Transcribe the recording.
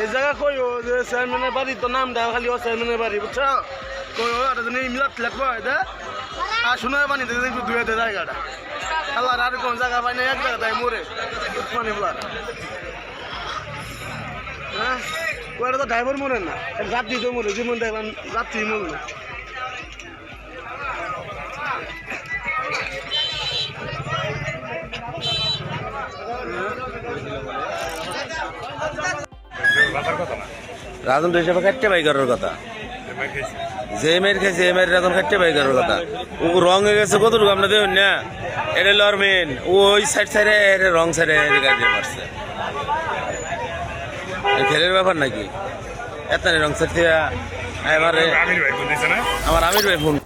এই জায়গা কই ও? যে চেয়ারম্যানের বাড়ি তো নাম দেওয়া খালি ও চেয়ারম্যানের বাড়ি, বুঝছ? কই ও? এটা যদি মিলাত লাগবো এটা? আর শোনা পানি দিতে একটু ধুয়ে দে জায়গাটা। আল্লাহ, আর কোন জায়গা পাই না এক জায়গা তাই মরে। পানি বলার। হ্যাঁ? ওরা তো ড্রাইভার মরে না। রাত্রি তো মরে, জীবন দেখলাম রাত্রি মরল রাজন তো হিসাবে খাটতে পাই করার কথা। যে মেয়ের খেয়েছে এ মেয়ের রাজন খাটতে পাই করার কথা। ও রং হয়ে গেছে কতটুকু আমরা দেখুন না। এটা লর মেন ও ওই সাইড সাইডে এটা রং সাইডে গাড়ি মারছে। খেলের ব্যাপার নাকি? এত রং সাইড থেকে আমার আমির ভাই ফোন